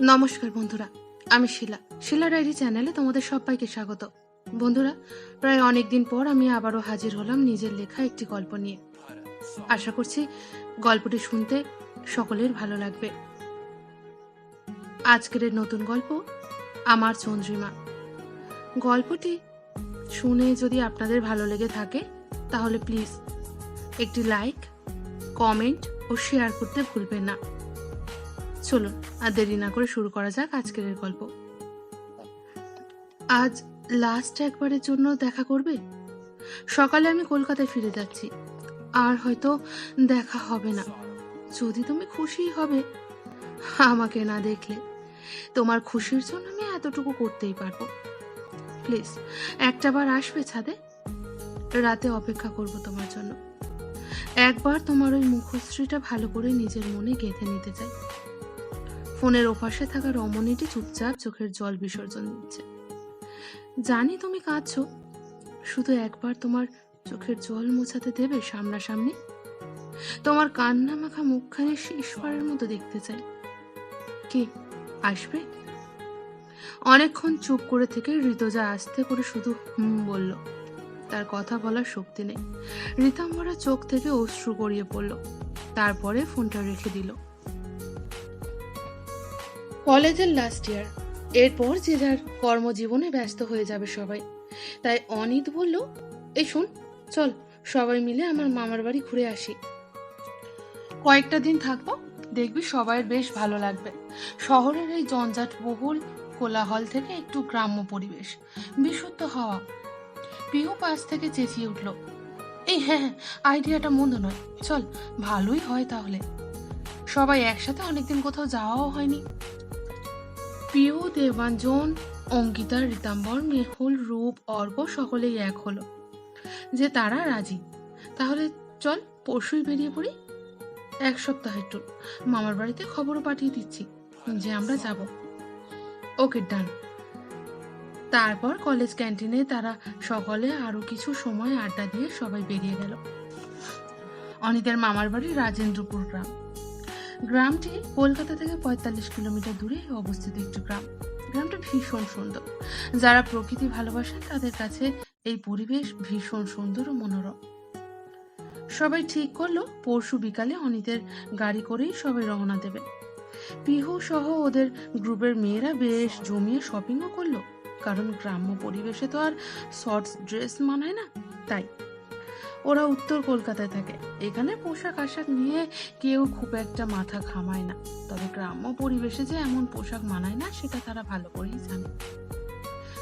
নমস্কার বন্ধুরা, আমি শিলা। শিলা ডায়েরি চ্যানেলে তোমাদের সবাইকে স্বাগত। বন্ধুরা, প্রায় অনেক দিন পর আমি আবারও হাজির হলাম নিজের লেখা একটি গল্প নিয়ে। আশা করছি গল্পটি শুনতে সকলের ভালো লাগবে। আজকের নতুন গল্প, আমার চন্দ্রিমা। গল্পটি শুনে যদি আপনাদের ভালো লেগে থাকে, তাহলে প্লিজ একটি লাইক, কমেন্ট ও শেয়ার করতে ভুলবেন না। চলুন, আর দেরি না করে শুরু করা যাক আজকের এর গল্প। আজ লাস্ট একবারের জন্য দেখা করবে? সকালে আমি কলকাতায় ফিরে যাচ্ছি। আর হয়তো দেখা হবে না। যদি তুমি খুশি হবে, আমাকে না দেখলে, তোমার খুশির জন্য আমি এতটুকু করতেই পারব। প্লিজ একটা বার আসবে ছাদে? রাতে অপেক্ষা করব তোমার জন্য। একবার তোমার ওই মুখশ্রীটা ভালো করে নিজের মনে গেঁথে নিতে চাই। ফোনের ওপাশে থাকা রমণীটি চুপচাপ চোখের জল বিসর্জন দিচ্ছে। জানি তুমি কাঁদছো। শুধু একবার তোমার চোখের জল মোছাতে দেবে সামনাসামনি? তোমার কান্না মাখা মুখখানে শেষবারের মতো দেখতে চাই। কি, আসবে? অনেকক্ষণ চুপ করে থেকে ঋতজা আস্তে করে শুধু হুম বলল। তার কথা বলার শক্তি নেই। রীতাম্বরা চোখ থেকে অশ্রু গড়িয়ে পড়ল। তারপরে ফোনটা রেখে দিল। কলেজের লাস্ট ইয়ার এরপর যে যার কর্মজীবনে ব্যস্ত হয়ে যাবে সবাই। তাই অনিত বলল, এই শোন, চল, সবাই মিলে আমার মামার বাড়ি ঘুরে আসি। কয়েকটা দিন থাকব, দেখবি সবাই বেশ ভালো লাগবে। শহরের এই জঞ্জাট বহুল কোলাহল থেকে একটু গ্রাম্য পরিবেশ, বিশুদ্ধ হাওয়া। পিহু পাশ থেকে চেঁচিয়ে উঠল, এই হ্যাঁ হ্যাঁ আইডিয়াটা মন্দ নয়। চল, ভালোই হয় তাহলে। সবাই একসাথে অনেকদিন কোথাও যাওয়াও হয়নি। পিউ দেবাঞ্জন অঙ্কিতা রীতাম্বর, মেহুল রূপ, অর্ক সকলেই এক হলো। যে তারা রাজি। তাহলে চল পরশুই বেরিয়ে পড়ি। এক সপ্তাহের ট্যুর মামার বাড়িতে খবরও পাঠিয়ে দিচ্ছি যে আমরা যাব। ওকে, ডান। তারপর কলেজ ক্যান্টিনে তারা সকলে আরও কিছু সময় আড্ডা দিয়ে সবাই বেরিয়ে গেল। অনিতের মামার বাড়ি রাজেন্দ্রপুর গ্রাম। গ্রামটি কলকাতা থেকে পঁয়তাল্লিশ কিলোমিটার দূরে অবস্থিত একটি গ্রাম। গ্রামটা ভীষণ সুন্দর। যারা প্রকৃতি ভালোবাসেন, তাদের কাছে এই পরিবেশ ভীষণ সুন্দর ও মনোরম। সবাই ঠিক করল, পরশু বিকালে অনিতের গাড়ি করেই সবাই রওনা দেবে। পিহু সহ ওদের গ্রুপের মেয়েরা বেশ জমিয়ে শপিংও করল। কারণ গ্রাম্য পরিবেশে তো আর শর্টস ড্রেস মানায় না, তাই। ওরা উত্তর কলকাতায় থাকে। এখানে পোশাক আশাক নিয়ে কেউ খুব একটা মাথা ঘামায় না। তবে গ্রাম্য পরিবেশে যে এমন পোশাক মানায় না, সেটা তারা ভালো করেই জানে।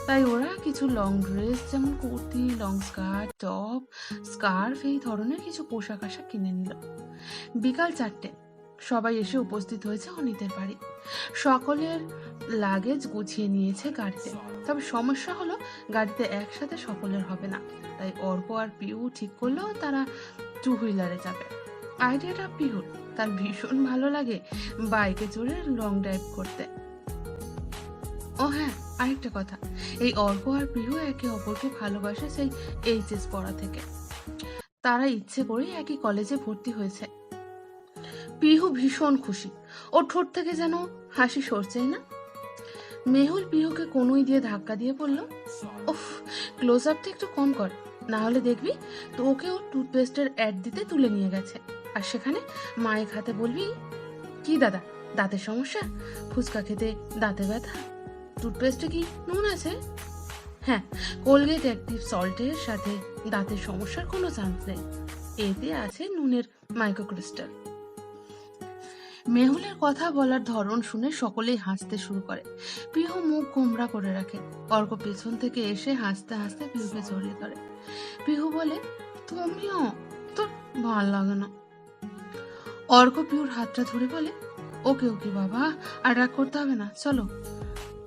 তাই ওরা কিছু লং ড্রেস যেমন kurti long skirt top scarf এই ধরনের কিছু পোশাক আশাক কিনে নিল। বিকাল চারটে সবাই এসে উপস্থিত হয়েছে অনিতের বাড়ি। সকলের লাগেজ গুছিয়ে নিয়েছে গাড়িতে। তবে সমস্যা হলো, গাড়িতে একসাথে সকলের হবে না। তাই অর্ক আর পিউ ঠিক করল তারা টু হুইলারে যাবে। আইডিয়াটা পিউর। তার ভীষণ ভালো লাগে বাইকে চড়ে লং ড্রাইভ করতে। ও হ্যাঁ আরেকটা কথা। এই অর্ক আর পিহু একে অপরকে ভালোবাসে সেই এইচএস পড়া থেকে। তারা ইচ্ছে করেই একই কলেজে ভর্তি হয়েছে। পিহু ভীষণ খুশি। ওর ঠোঁট থেকে যেন হাসি সরছেই না। মেহুল পিহুকে কোনোই দিয়ে ধাক্কা দিয়ে বলল, উফ ক্লোজ আপটা একটু কম কর। না হলে দেখবি তো ও টুথপেস্টের অ্যাড দিতে তুলে নিয়ে গেছে। আর সেখানে মায়ের খাতে বলবি, কি দাদা, দাঁতের সমস্যা? ফুচকা খেতে দাঁতে ব্যথা? টুথপেস্টে কি নুন আছে? হ্যাঁ কোলগেট অ্যাক্টিভ সল্টের সাথে দাঁতের সমস্যার কোনো চান্স নেই। এতে আছে নুনের মাইক্রোক্রিস্টাল মেহুলের কথা বলার ধরন শুনে সকলেই হাসতে শুরু করে। পিহু মুখ গোমরা করে রাখে। অর্ক পেছন থেকে এসে হাসতে হাসতে পিহুকে জড়িয়ে ধরে। পিহু বলে, তুমিও? তোর ভালো লাগে না। অর্ক পিহুর হাতটা ধরে বলে, ওকে ওকে বাবা, আর রাগ করতে হবে না, চলো।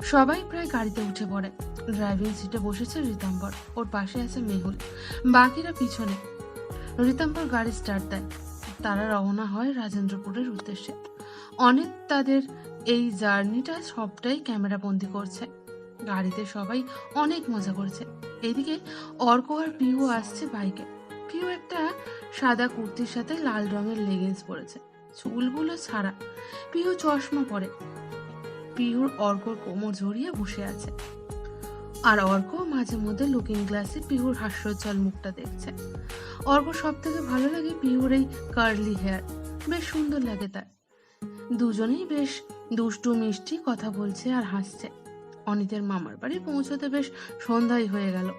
সবাই প্রায় গাড়িতে উঠে পড়ে। ড্রাইভিং সিটে বসেছে রীতাম্বর, ওর পাশে আছে মেহুল। বাকিরা পিছনে। রীতাম্বর গাড়ি স্টার্ট দেয়। তারা রওনা হয় রাজেন্দ্রপুরের উদ্দেশ্যে। অনেক তাদের এই জার্নিটা সবটাই ক্যামেরা বন্দি করছে। গাড়িতে সবাই অনেক মজা করছে। এদিকে অর্ক আর পিহু আসছে বাইকে। পিহু একটা সাদা কুর্তির সাথে লাল রঙের লেগিংস পরেছে, চুলগুলো ছাড়া। পিহু চশমা পরে। পিহুর অর্কর কোমর জড়িয়ে বসে আছে। আর অর্ক মাঝে মধ্যে লুকিং গ্লাসে পিহুর হাস্যোজ্জ্বল মুখটা দেখছে। অর্ক সব থেকে ভালো লাগে পিহুর এই কার্লি হেয়ার বেশ সুন্দর লাগে তার। দুজনেই বেশ দুষ্টু, মিষ্টি কথা বলছে আর হাসছে। অনিতের মামার বাড়ি পৌঁছতে বেশ সন্ধ্যাই হয়ে গেল।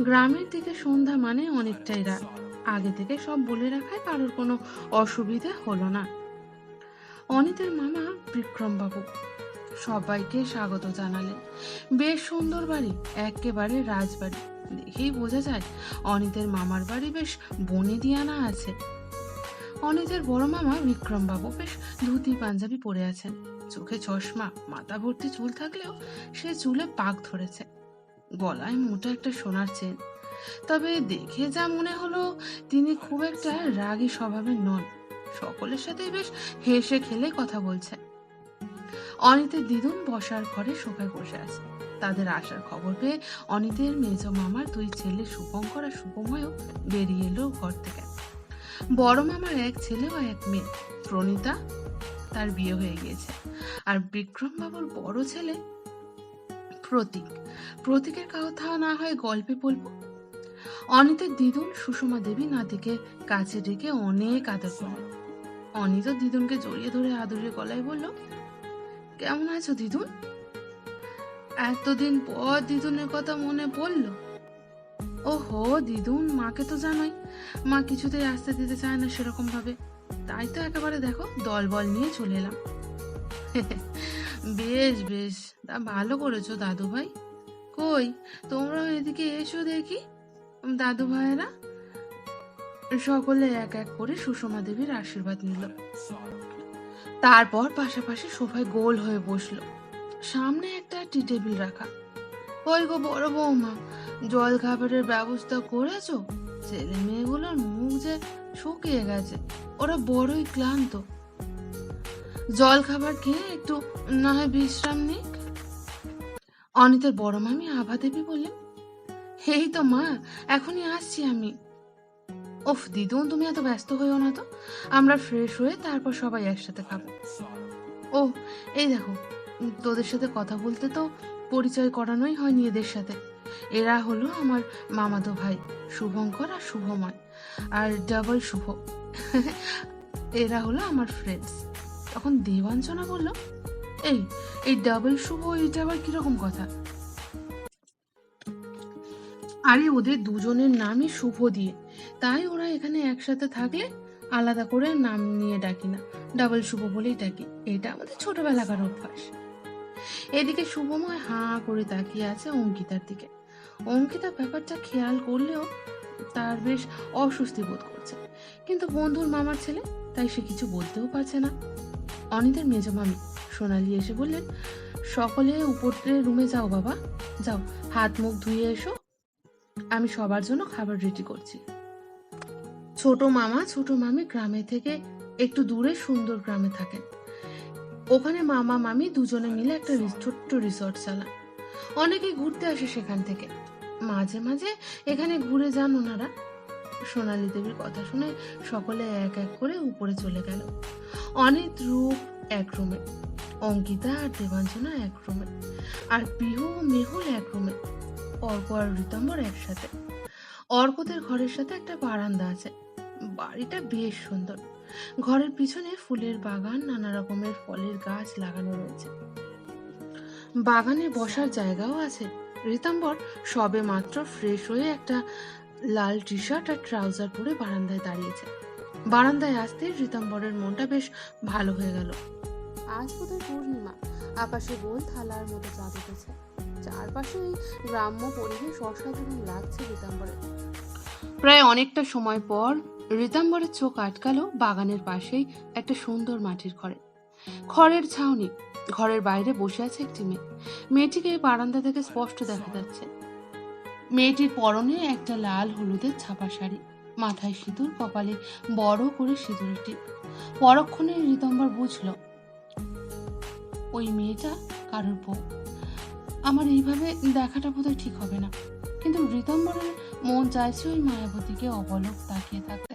গ্রামের দিকে সন্ধ্যা মানে অনেকটাই রাত। আগে থেকে সব বলে রাখায় কারোর কোনো অসুবিধা হলো না। অনিতের মামা বিক্রমবাবু সবাইকে স্বাগত জানালেন। বেশ সুন্দর বাড়ি, একেবারে রাজবাড়ি। দেখেই বোঝা যায় অনিতের মামার বাড়ি বেশ বনে দিয়ানা আছে। অনিতের বড় মামা বিক্রমবাবু বেশ ধুতি, পাঞ্জাবি পরে আছেন। চোখে চশমা, মাথা ভর্তি চুল থাকলেও সে চুলে পাক ধরেছে। গলায় মোটা একটা সোনার চেন। তবে দেখে যা মনে হলো, তিনি খুব একটা রাগী স্বভাবের নন। সকলের সাথে বেশ হেসে খেলে কথা বলছে। অনিতের দিদুন বসার ঘরে সোফায় বসে আছে। তাদের আসার খবর পেয়ে অনিতের মেজ মামার দুই ছেলে শুভঙ্কর আর শুভময়ও বেরিয়ে এলো ঘর থেকে। বড় মামার এক ছেলে ও এক মেয়ে। প্রণীতা তার বিয়ে হয়ে গিয়েছে। আর বিক্রম বাবুর বড় ছেলে প্রতীক। প্রতীকের কথা না হয় গল্পে বলব। অনিতের দিদুন সুষমা দেবী নাতিকে কাছে ডেকে অনেক আদর করে অনিত দিদুনকে জড়িয়ে ধরে আদরের গলায় বলল, কেমন আছো দিদুন এতদিন পর দিদুনের কথা মনে পড়ল। ওহো, দিদুন, মাকে তো জানোই। মা কিছুতেই আসতে দিতে চায় না সেরকম ভাবে তাই তো একেবারে দেখো, দলবল নিয়ে চলে এলাম। বেশ বেশ, তা ভালো করেছ দাদু ভাই কই, তোমরাও এদিকে এসো দেখি। দাদু ভাইয়েরা সকলে এক এক করে সুষমা দেবীর আশীর্বাদ নিল। তারপর পাশাপাশি সোফায় গোল হয়ে বসল। সামনে একটা টি টেবিল রাখা। ওই গো বড় বৌমা জল খাবারের ব্যবস্থা করেছ? ছেলে মেয়েগুলোর মুখ যে শুকিয়ে গেছে। ওরা বড়ই ক্লান্ত। জল খাবার খেয়ে একটু না হয় বিশ্রাম নিক? অনিতের বড় মামি আভা দেবী বললেন, এই তো মা, এখনই আসছি আমি। ওফ, দিদুন, তুমি এত ব্যস্ত হইও না তো? আমরা ফ্রেশ হয়ে তারপর সবাই একসাথে খাব। ও এই দেখো, তোদের সাথে কথা বলতে তো পরিচয় করানোই হয়নি এদের সাথে। এরা হলো আমার মামাতো ভাই, শুভঙ্কর আর শুভময়, আর ডাবল শুভ। এরা হলো আমার ফ্রেন্ডস তখন দেবাঞ্জনা বলল, এই এই ডাবল শুভ এটা আবার কীরকম কথা? আরে, ওদের দুজনের নামই শুভ দিয়ে। তাই ওরা এখানে একসাথে থাকলে আলাদা করে নাম নিয়ে ডাকি না। ডাবল শুভ বলেই ডাকি। এটা আমাদের ছোটবেলাকার অভ্যাস। এদিকে শুভময় হাঁ করে তাকিয়ে আছে অঙ্কিতার দিকে। অঙ্কিতা ব্যাপারটা খেয়াল করলেও তার বেশ অস্বস্তি বোধ করছে। কিন্তু বন্ধুর মামার ছেলে তাই সে কিছু বলতেও পারছে না। অনিতের মেজ মামি সোনালি এসে বললেন, সকলে উপরের রুমে যাও বাবা, যাও, হাত মুখ ধুয়ে এসো। আমি সবার জন্য খাবার রেডি করছি। ছোট মামা, ছোট মামি গ্রামে থেকে একটু দূরে সুন্দর গ্রামে থাকেন। ওখানে মামা, মামি দুজনে মিলে একটা ছোট্ট রিসর্ট চালান। অনেকেই ঘুরতে আসে সেখান থেকে। মাঝে মাঝে এখানে ঘুরে যান ওনারা। সোনালী দেবীর কথা শুনে সকলে এক এক করে উপরে চলে গেল। অনেক রূপ এক রুমে, অঙ্কিতা আর দেবাঞ্জনা এক রুমে, আর ও মেহুল এক রুমে, অর্ক আর ঋতম্বর একসাথে। অর্কদের ঘরের সাথে একটা বারান্দা আছে। বাড়িটা বেশ সুন্দর। ঘরের পিছনে ফুলের বাগান, নানা রকমের ফলের গাছ লাগানো রয়েছে। বাগানে বসার জায়গাও আছে। রীতাম্বর সবে মাত্র ফ্রেশ হয়ে একটা লাল টি শার্ট আর ট্রাউজার পরে বারান্দায় দাঁড়িয়েছে। বারান্দায় আসতে রীতাম্বরের মনটা বেশ ভালো হয়ে গেল। আজ বোধহয় পূর্ণিমা, আকাশে গোল থালার মতো চাঁদ উঠেছে। চারপাশে এই গ্রাম্য পরিবেশ অসাধারণ লাগছে রীতাম্বরের প্রায় অনেকটা সময় পর রীতাম্বরের চোখ আটকালো বাগানের পাশেই একটা সুন্দর মাটির ঘরে। খড়ের ছাউনি ঘরের বাইরে বসে আছে একটি মেয়ে। মেয়েটিকে বারান্দা থেকে স্পষ্ট দেখা যাচ্ছে। মেয়েটির পরনে একটা লাল হলুদের ছাপা শাড়ি, মাথায় সিঁদুর, কপালে বড় করে সিঁদুরের টিপ। পরক্ষণে রীতম্বর বুঝল, ওই মেয়েটা কারোর বউ। আমার এইভাবে দেখাটা বোধহয় ঠিক হবে না। কিন্তু রীতম্বরের মন চাইছে ওই মায়াবতীকে অবলোক তাকিয়ে থাকতে।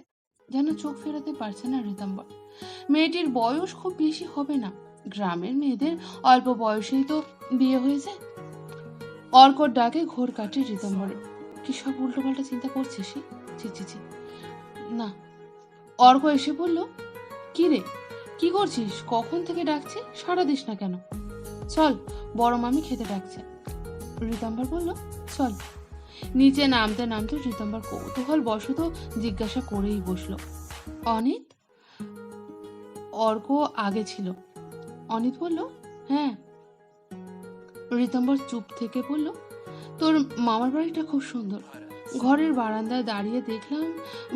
যেন চোখ ফেরাতে পারছে না রীতম্বর মেয়েটির বয়স খুব বেশি হবে না। গ্রামের মেয়েদের অল্প বয়সেই তো বিয়ে হয়েছে। অর্কর ডাকে ঘোর কাটে ঋতম্বরে কি সব উল্টোপাল্টা চিন্তা করছিস? ছি ছি ছি না, অর্ক এসে বলল, কি রে, কি করছিস? কখন থেকে ডাকছি? সারা দিস না কেন? চল, বড় মামি খেতে ডাকছে। ঋতম্বর বলল, চল। নিচে নামতে নামতে ঋতম্বর কৌতূহল বশত জিজ্ঞাসা করেই বসল। অনিত? অর্ক আগে ছিল। অনিত বলল হ্যাঁ। ঋতম্বর চুপ থেকে বলল, তোর মামার বাড়িটা খুব সুন্দর। ঘরের বারান্দায় দাঁড়িয়ে দেখলাম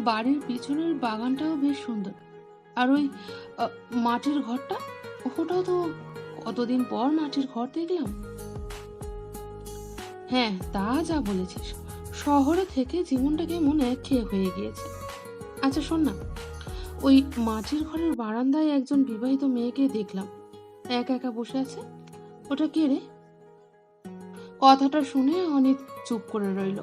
বাড়ির পিছনের বাগানটাও বেশ সুন্দর। আর ওই মাটির ঘরটা? ওটাও তো কতদিন পর মাটির ঘর দেখলাম? হ্যাঁ তা যা বলেছিস। শহরে থেকে জীবনটা কেমন একঘেয়ে হয়ে গিয়েছে। আচ্ছা শোন না, ওই মাটির ঘরের বারান্দায় একজন বিবাহিত মেয়েকে দেখলাম। একা একা বসে আছে? ওটা কে রে? কথাটা শুনে অনেক চুপ করে রইল।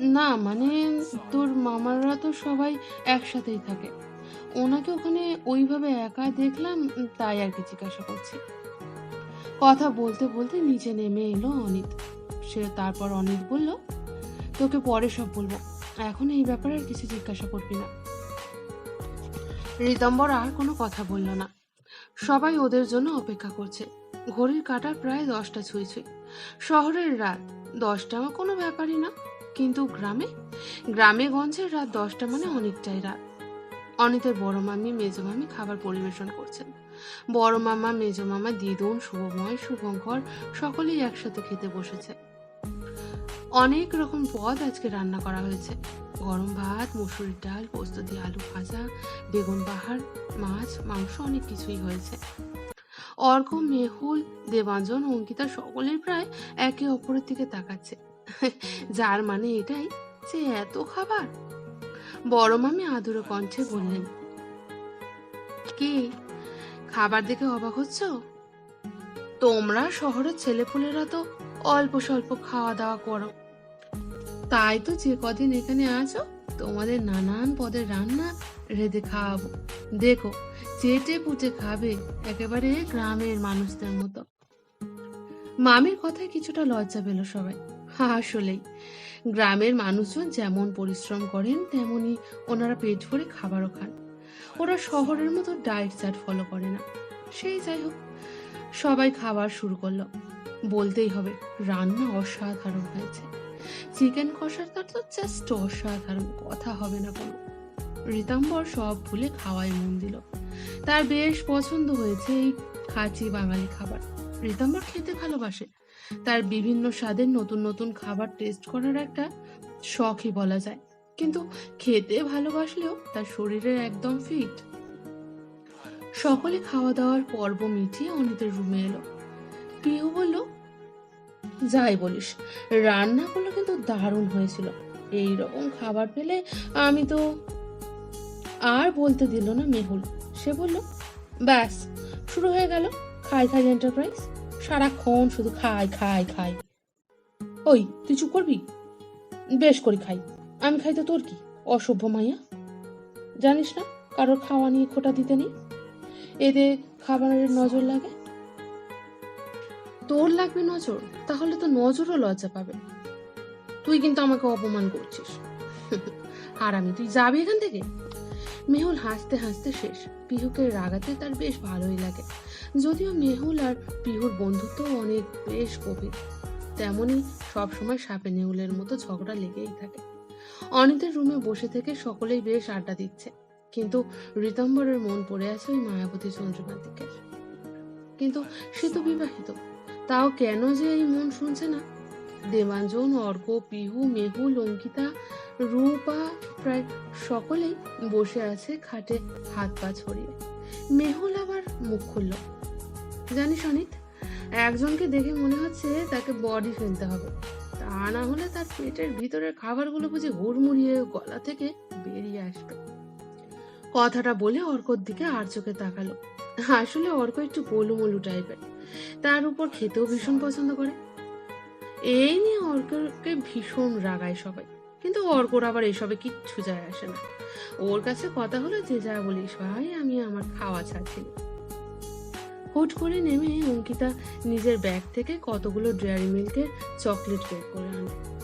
না মানে তোর মামারা তো সবাই একসাথেই থাকে। ওনাকে ওখানে ওইভাবে একা দেখলাম, তাই আর কি জিজ্ঞাসা করছি। কথা বলতে বলতে নিচে নেমে এলো অনিত। সে তারপর অনিত বলল, তোকে পরে সব বলব। এখন এই ব্যাপারে আর কিছু জিজ্ঞাসা করবি না। ঋতম্বর আর কোনো কথা বলল না। সবাই ওদের জন্য অপেক্ষা করছে। ঘড়ির কাটা প্রায় দশটা ছুঁই ছুঁই শহরের রাত দশটা কোনো ব্যাপারই না, কিন্তু গ্রামে? গ্রামে গঞ্জের রাত দশটা মানে অনেকটাই রাত। অনিতের বড় মামি মেজো মামি খাবার পরিবেশন করছেন। বড় মামা মেজো মামা দিদুন, শুভময়, শুভঙ্কর সকলেই একসাথে খেতে বসেছে। অনেক রকম পদ আজকে রান্না করা হয়েছে। গরম ভাত মুসুরির ডাল, পোস্ত দিয়ে আলু ভাজা, বেগুন বাহার, মাছ, মাংস, অনেক কিছুই হয়েছে। অর্ক মেহুল, দেবাঞ্জন, অঙ্কিতা সকলেই প্রায় একে অপরের দিকে তাকাচ্ছে। যার মানে এটাই যে এত খাবার। বড় মামি আদুরে কণ্ঠে বললেন, কি, খাবার দেখে অবাক হচ্ছ? তোমরা শহরের ছেলেপুলেরা তো অল্প স্বল্প খাওয়া দাওয়া করো। তাই তো যে কদিন এখানে আছো, তোমাদের নানান পদের রান্না রেঁধে খাওয়াবো। দেখো, চেটে পুটে খাবে একেবারে গ্রামের মানুষদের মতো। মামির কথায় কিছুটা লজ্জা পেল সবাই। আসলেই, গ্রামের মানুষজন যেমন পরিশ্রম করেন, তেমনি ওনারা পেট ভরে খাবারও খান। ওরা শহরের মতো ডায়েট চার্ট ফলো করে না। সেই যাই হোক, সবাই খাবার শুরু করল। বলতেই হবে, রান্না অসাধারণ হয়েছে। চিকেন কষার তো জাস্ট অসাধারণ, কথা হবে না কোনো। রীতাম্বর সব ভুলে খাওয়ায় মন দিল। তার বেশ পছন্দ হয়েছে এই খাঁচি বাঙালি খাবার। রীতাম্বর খেতে ভালোবাসে। তার বিভিন্ন স্বাদের নতুন নতুন খাবার টেস্ট করার একটা শখই বলা যায়। কিন্তু খেতে ভালোবাসলেও তার শরীরে একদম ফিট সকলে খাওয়া দাওয়ার পর্ব মিটিয়ে অনিতের রুমে এলো। পিহু বলল যাই বলিস। রান্নাগুলো কিন্তু দারুণ হয়েছিল। এই রকম খাবার পেলে আমি তো আর বলতে দিল না মেহুল। সে বলল, ব্যাস, শুরু হয়ে গেল খাই খাই এন্টারপ্রাইজ সারাক্ষণ শুধু খাই খাই খাই। ওই, তুই চুপ করবি? বেশ করি খাই। আমি খাই তো তোর কি? অসভ্য মাইয়া। জানিস না, কারোর খাওয়া নিয়ে খোটা দিতে নেই। এতে খাবারের নজর লাগে। তোর লাগবে নজর, তাহলে তো নজরও লজ্জা পাবে। তুই কিন্তু আমাকে অপমান করছিস। আর আমি, তুই যাবি এখান থেকে? মেহুল হাসতে হাসতে শেষ। পিহুকে রাগাতে তার বেশ ভালোই লাগে। যদিও মেহুল আর পিহুর বন্ধুত্ব অনেক বেশ গভীর। তেমনই সবসময় সাপে নেউলের মতো ঝগড়া লেগেই থাকে। অনিতের রুমে বসে থেকে সকলেই বেশ আড্ডা দিচ্ছে। কিন্তু ঋতম্বরের মন পড়ে আছে ওই মায়াবতী চন্দ্রমার দিকে। কিন্তু সে তো বিবাহিত। তাও কেন যে এই মন শুনছে না? দেবাঞ্জন, অর্ক, পিহু, মেহু, লঙ্কিতা, রূপা, প্রায় সকলেই বসে আছে খাটে হাত পা ছড়িয়ে। মেহুল আবার মুখ খুলল। জানিস অনিত, একজনকে দেখে মনে হচ্ছে তাকে বডি ফেলতে হবে। তা না হলে তার পেটের ভিতরের খাবারগুলো বুঝে হুড়মুড়িয়ে গলা থেকে বেরিয়ে আসবে। কথাটা বলে অর্কর দিকে আর চোখে তাকালো। আসলে অর্ক একটু গোলুমলু টাইপের তার উপর খেতেও ভীষণ পছন্দ করে। এই নিয়ে অর্ককে ভীষণ রাগায় সবাই। কিন্তু অর্কর আবার এসবে কিচ্ছু যায় আসে না। ওর কাছে কথা হলো যে যা বলিস ভাই, আমি আমার খাওয়া ছাড়ছি হুট করে নেমে অঙ্কিতা নিজের ব্যাগ থেকে কতগুলো ডেয়ারি মিল্কের চকলেট বের করে আনে।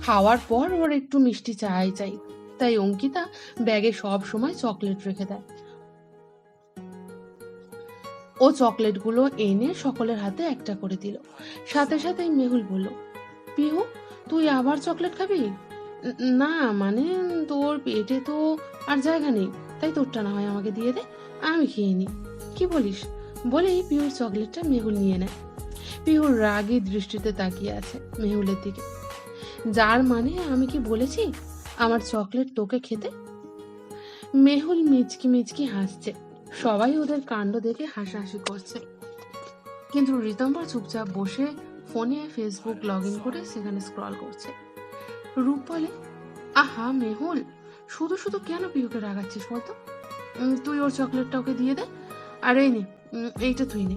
খাওয়ার পর ওর একটু মিষ্টি চাই চাই। তাই অঙ্কিতা ব্যাগে সব সময় চকলেট রেখে দেয়। ও চকলেটগুলো এনে সকলের হাতে একটা করে দিল। সাথে সাথে মেহুল বলল, পিহু, তুই আবার চকলেট খাবি? না মানে তোর পেটে তো আর জায়গা নেই, তাই তোরটা না হয় আমাকে দিয়ে দে, আমি খেয়ে নি কি বলিস? বলেই পিহুর চকলেটটা মেহুল নিয়ে নেয়। পিহুর রাগী দৃষ্টিতে তাকিয়ে আছে মেহুলের দিকে। যার মানে আমি কি বলেছি? আমার চকলেট তোকে খেতে? মেহুল মিচকি মিচকি হাসছে। সবাই ওদের কাণ্ড দেখে হাসাহাসি করছে। কিন্তু রিতম্বর চুপচাপ বসে ফোনে ফেসবুক লগ ইন করে সেখানে স্ক্রল করছে। রূপ বলে, আহা, মেহুল, শুধু শুধু কেন পিউকে রাগাচ্ছিস বলতো? তুই ওর চকলেটটা ওকে দিয়ে দে। আর এই নে এইটা তুই নে।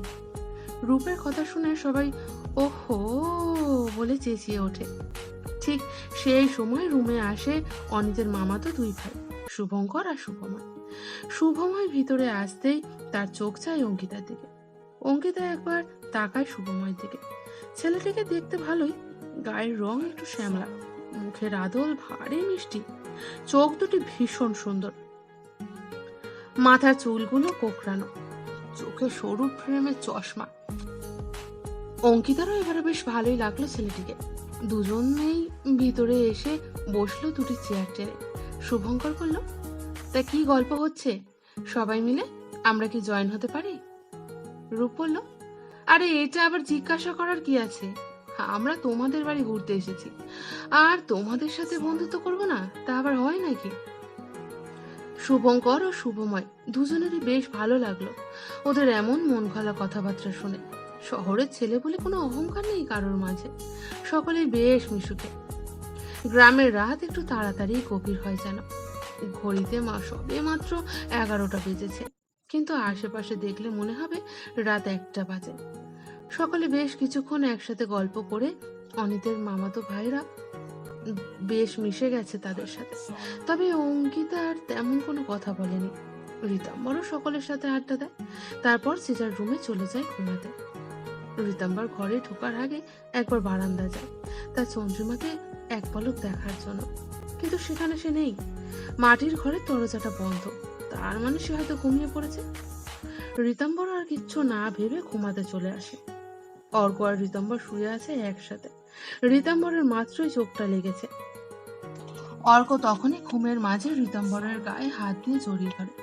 রূপের কথা শুনে সবাই, ওহো, বলে চেঁচিয়ে ওঠে। ঠিক সেই সময় রুমে আসে অনিতের মামা তো দুই ভাই, শুভঙ্কর আর শুভময়। শুভময় ভিতরে আসতেই তার চোখ চায় অঙ্কিতার দিকে। অঙ্কিতা একবার তাকায় শুভময়ের দিকে। ছেলেটিকে দেখতে ভালোই, গায়ের রং একটু শ্যামলা, মুখের আদল ভারী মিষ্টি, চোখ দুটি ভীষণ সুন্দর। মাথার চুলগুলো কোকড়ানো চোখে সরু ফ্রেমের চশমা। অঙ্কিতারও এবারে বেশ ভালোই লাগল ছেলেটিকে। দুজনেই ভিতরে এসে বসল দুটি চেয়ার টেনে। শুভঙ্কর বলল তা কি গল্প হচ্ছে? সবাই মিলে আমরা কি জয়েন হতে পারি? রূপ বলল, আরে, এটা আবার জিজ্ঞাসা করার কি আছে? আমরা তোমাদের বাড়ি ঘুরতে এসেছি। আর তোমাদের সাথে বন্ধুত্ব করব না, তা আবার হয় নাকি? শুভঙ্কর ও শুভময় দুজনেরই বেশ ভালো লাগল ওদের এমন মন খোলা কথাবার্তা শুনে। শহরের ছেলে বলে কোনো অহংকার নেই কারোর মাঝে। সকলেই বেশ মিশুকে। গ্রামের রাত একটু তাড়াতাড়ি গভীর হয় যেন। ঘড়িতে মা সবে মাত্র এগারোটা বেজেছে। কিন্তু আশেপাশে দেখলে মনে হবে রাত একটা বাজে। সকলে বেশ কিছুক্ষণ একসাথে গল্প করে অনিতের মামাতো ভাইরা বেশ মিশে গেছে তাদের সাথে। তবে অঙ্কিতা আর তেমন কোনো কথা বলেনি। রীতাম্বরও সকলের সাথে আড্ডা দেয়। তারপর সিজার রুমে চলে যায় ঘুমাতে রীতাম্বর ঘরে ঢোকার আগে একবার বারান্দা যায়। তার চন্দ্রিমাকে এক পলক দেখার জন্য। কিন্তু সেখানে সে নেই। মাটির ঘরের দরজাটা বন্ধ। তার মানে সে হয়তো ঘুমিয়ে পড়েছে। রীতাম্বর আর কিচ্ছু না ভেবে ঘুমাতে চলে আসে। অর্ক আর রীতাম্বর শুয়ে আছে একসাথে। রীতাম্বরের মাত্রই চোখটা লেগেছে। অর্ক তখনই ঘুমের মাঝে রীতাম্বরের গায়ে হাত দিয়ে জড়িয়ে ধরে।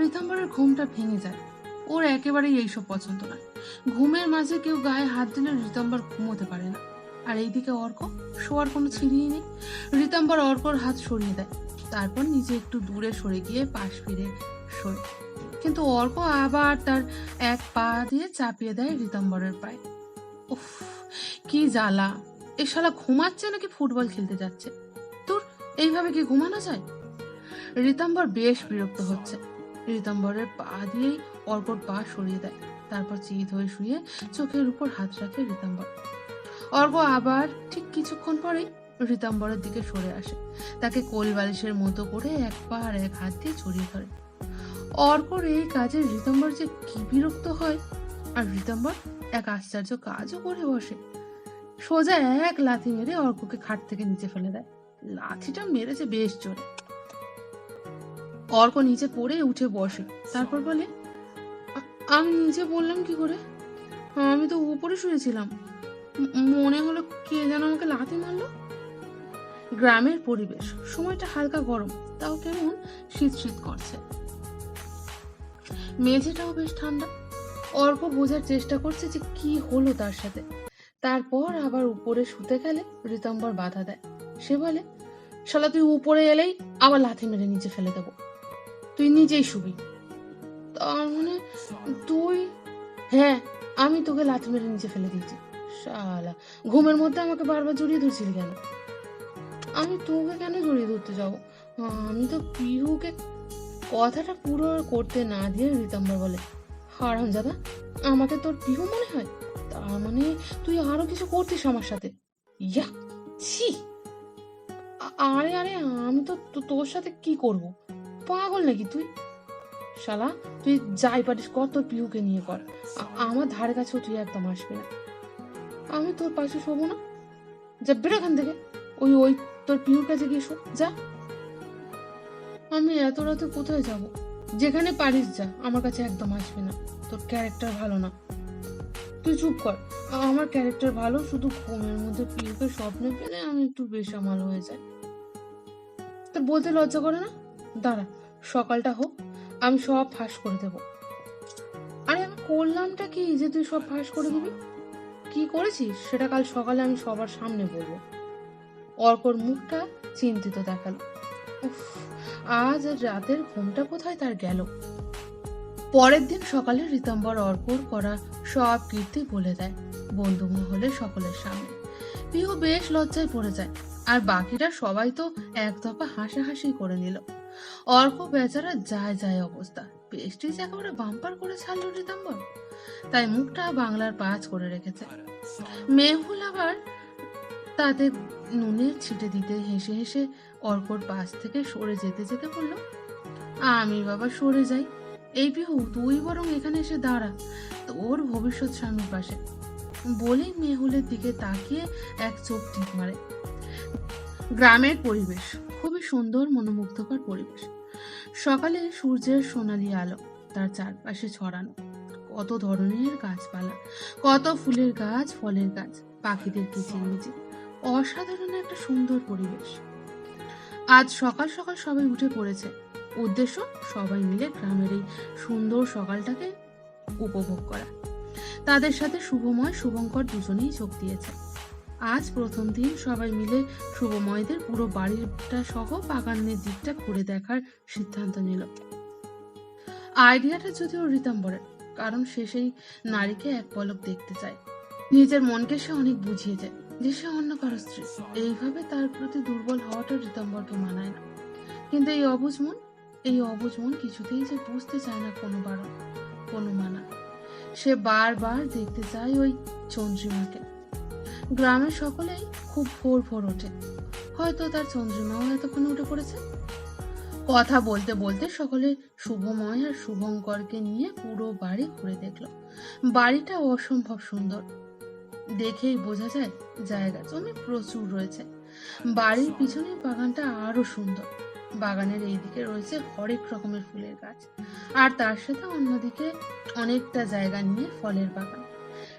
রীতাম্বরের ঘুমটা ভেঙে যায়। ওর একেবারেই এইসব পছন্দ নয়। ঘুমের মাঝে কেউ গায়ে হাত দিলে রীতাম্বর ঘুমোতে পারে না। আর এইদিকে অর্ক, শোয়ার কোনো ছিঁড়িয়ে নেই। রীতাম্বর অর্কর হাত সরিয়ে দেয়। তারপর নিজে একটু দূরে সরে গিয়ে পাশ ফিরে শোয়। কিন্তু অর্ক আবার তার এক পা দিয়ে চাপিয়ে দেয় রীতাম্বরের পায়ে। উফ, কি জ্বালা। এ শালা ঘুমাচ্ছে নাকি ফুটবল খেলতে যাচ্ছে? তোর এইভাবে কি ঘুমানো যায়? রীতাম্বর বেশ বিরক্ত হচ্ছে। রীতাম্বরের পা দিয়েই অর্কর পা সরিয়ে দেয়। তারপর চিত হয়ে শুয়ে চোখের উপর হাত রাখে রীতাম্বর। অর্ক আবার ঠিক কিছুক্ষণ পরেই রীতাম্বরের দিকে সরে আসে। তাকে কোল বালিশের মতো করে এক এক হাত দিয়ে ছড়িয়ে ধরে। অর্কর এই কাজে রীতাম্বর যে কি বিরক্ত হয়, আর রীতাম্বর এক আশ্চর্য কাজও করে বসে। সোজা এক লাথি মেরে অর্ককে খাট থেকে নিচে ফেলে দেয়। লাথিটা মেরেছে বেশ জোরে। অর্ক নিচে পড়ে উঠে বসে। তারপর বলে আমি নিচে বললাম কি করে? আমি তো উপরে শুয়েছিলাম। মনে হলো কে যেন আমাকে লাথি মারলো। গ্রামের পরিবেশ সময়টা হালকা গরম তাও কেমন শীত শীত করছে। মেঝেটাও বেশ ঠান্ডা। অল্প বোঝার চেষ্টা করছে যে কি হলো তার সাথে। তারপর আবার উপরে শুতে গেলে রীতম্বর বাধা দেয়। সে বলে শালা তুই উপরে এলেই আবার লাথি মেরে নিচে ফেলে দেবো। তুই নিজেই শুবি। তার মানে তুই হ্যাঁ আমি তোকে লাথি মেরে নিচে ফেলে দিয়েছি। শালা, ঘুমের মধ্যে আমাকে বারবার জড়িয়ে ধরছিলি কেন? আমি তোকে কেন জড়িয়ে ধরতে যাব? আমি তো পিহুকে কথাটা পুরো করতে না দিয়ে রীতম্বর বলে, হারাম দাদা আমাকে তোর পিহু মনে হয়? তার মানে তুই আরও কিছু করতিস আমার সাথে? ইয়া, ছি! আরে আরে, আমি তো তো- তোর সাথে কি করব? পাগল নাকি তুই? শালা, তুই যাই পারিস কর, তোর পিহুকে নিয়ে কর। আমার ধারে কাছেও তুই একদম আসবে না। আমি তোর পাশে শোবো না। যা, বেরো এখান থেকে। ওই ওই, তোর পিহুর কাছে গিয়ে শো। যা। আমি এত রাতে কোথায় যাব? যেখানে পারিস যা, আমার কাছে একদম আসবে না। তোর ক্যারেক্টার ভালো না। তুই চুপ কর। আমার ক্যারেক্টার ভালো, শুধু ঘুমের মধ্যে পিহুকে স্বপ্নে পেলে আমি একটু বেসামাল হয়ে যাই। তোর বলতে লজ্জা করে না? দাঁড়া, সকালটা হোক, আমি সব ফাঁস করে দেব। আরে, আমি করলামটা কি যে তুই সব ফাঁস করে দিবি? কি করেছিস? সেটা কাল সকালে আমি সবার সামনে বলব। অর্কর মুখটা চিন্তিত দেখাল। উফ, আজ রাতের ঘুমটা কোথায় তার গেল? পরের দিন সকালে রীতম্বর অর্কর করা সব কীর্তি বলে দেয় বন্ধু মহলে সকলের সামনে। পিহু বেশ লজ্জায় পড়ে যায়, আর বাকিরা সবাই তো এক দফা হাসাহাসি করে নিল। অর্ক বেচারা যায় যায় অবস্থা। পেস্টিজ একেবারে বাম্পার করে ছাড়লো রীতম্বর তাই মুখটা বাংলার পাঁচ করে রেখেছে। মেহুল আবার তাদের নুনের ছিটে দিতে হেসে হেসে অর্কর পাশ থেকে সরে যেতে যেতে বলল, আমি বাবা সরে যাই। এই পিহু, তুই বরং এখানে এসে দাঁড়া, তোর ভবিষ্যৎ স্বামীর পাশে। বলেই মেহুলের দিকে তাকিয়ে এক চোখ টিপ মারে। গ্রামের পরিবেশ, খুবই সুন্দর, মনোমুগ্ধকর পরিবেশ। সকালে সূর্যের সোনালি আলো তার চারপাশে ছড়ানো। কত ধরনের গাছপালা, কত ফুলের গাছ, ফলের গাছ, পাখিদের কিচিরমিচির অসাধারণ একটা সুন্দর পরিবেশ। আজ সকাল সকাল সবাই উঠে পড়েছে। উদ্দেশ্য, সবাই মিলে গ্রামের এই সুন্দর সকালটাকে উপভোগ করা। তাদের সাথে শুভময়, শুভঙ্কর দুজনেই যোগ দিয়েছে। আজ প্রথম দিন সবাই মিলে শুভময়দের পুরো বাড়িটা সহ বাগানের দিকটা ঘুরে দেখার সিদ্ধান্ত নিল। আইডিয়াটা যদিও রীতাম্বরের কারণ সে সেই নারীকে এক পলক দেখতে চায়। নিজের মনকে সে অনেক বুঝিয়ে যায় যে সে অন্য কারও স্ত্রী। এইভাবে তার প্রতি দুর্বল হওয়াটা রীতাম্বরকে মানায় না। কিন্তু এই অবুজ মন, এই অবুজ মন কিছুতেই যে বুঝতে চায় না কোনো বারণ, কোনো মানা। সে বারবার দেখতে চায় ওই চন্দ্রিমাকে। গ্রামের সকলেই খুব ভোর ভোর ওঠে। হয়তো তার চন্দ্রিমাও এতক্ষণে উঠে পড়েছে। কথা বলতে বলতে সকলে শুভময় আর শুভঙ্করকে নিয়ে পুরো বাড়ি ঘুরে দেখল। বাড়িটা অসম্ভব সুন্দর। দেখেই বোঝা যায় জায়গা জমি প্রচুর রয়েছে। বাড়ির পিছনে বাগানটা আরও সুন্দর। বাগানের এইদিকে রয়েছে হরেক রকমের ফুলের গাছ। আর তার সাথে অন্যদিকে অনেকটা জায়গা নিয়ে ফলের বাগান।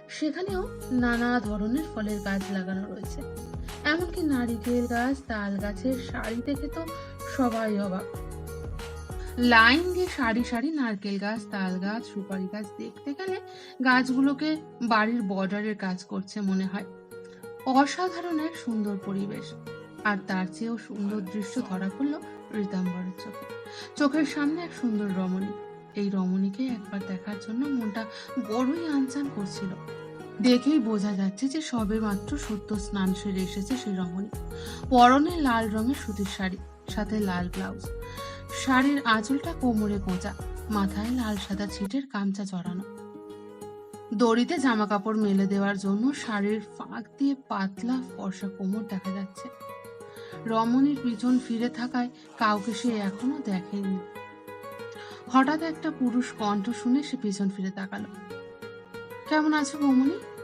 সেখানেও নানা ধরনের ফলের গাছ লাগানো রয়েছে। এমনকি নারিকেল গাছ, তাল গাছের সারি দেখে তো সবাই অবাক। লাইন দিয়ে সারি সারি নারকেল গাছ, তাল গাছ, সুপারি গাছ দেখতে গেলে গাছগুলোকে বাড়ির বর্ডারের কাজ করছে মনে হয়। অসাধারণ এক সুন্দর পরিবেশ। আর তার চেয়েও সুন্দর দৃশ্য ধরা পড়ল রীতাম্বরের চোখে। চোখের সামনে এক সুন্দর রমণী। এই রমণীকে একবার দেখার জন্য মনটা বড়ই আনচান করছিল। দেখেই বোঝা যাচ্ছে যে সবে মাত্র সত্য স্নান সেরে এসেছে সেই রমণী। পরনে লাল রঙের সুতির শাড়ি, সাথে লাল ব্লাউজ। শাড়ির আঁচলটা কোমরে গোঁজা, মাথায় লাল সাদা ছিটের কামচা জড়ানো। দড়িতে জামা কাপড় মেলে দেওয়ার জন্য শাড়ির ফাঁক দিয়ে পাতলা ফর্সা কোমর দেখা যাচ্ছে। রমণীর পিছন ফিরে থাকায় কাউকে সে এখনও দেখেনি। হঠাৎ একটা পুরুষ কণ্ঠ শুনে সে পিছন ফিরে তাকালো। কেমন আছো বৌমনি?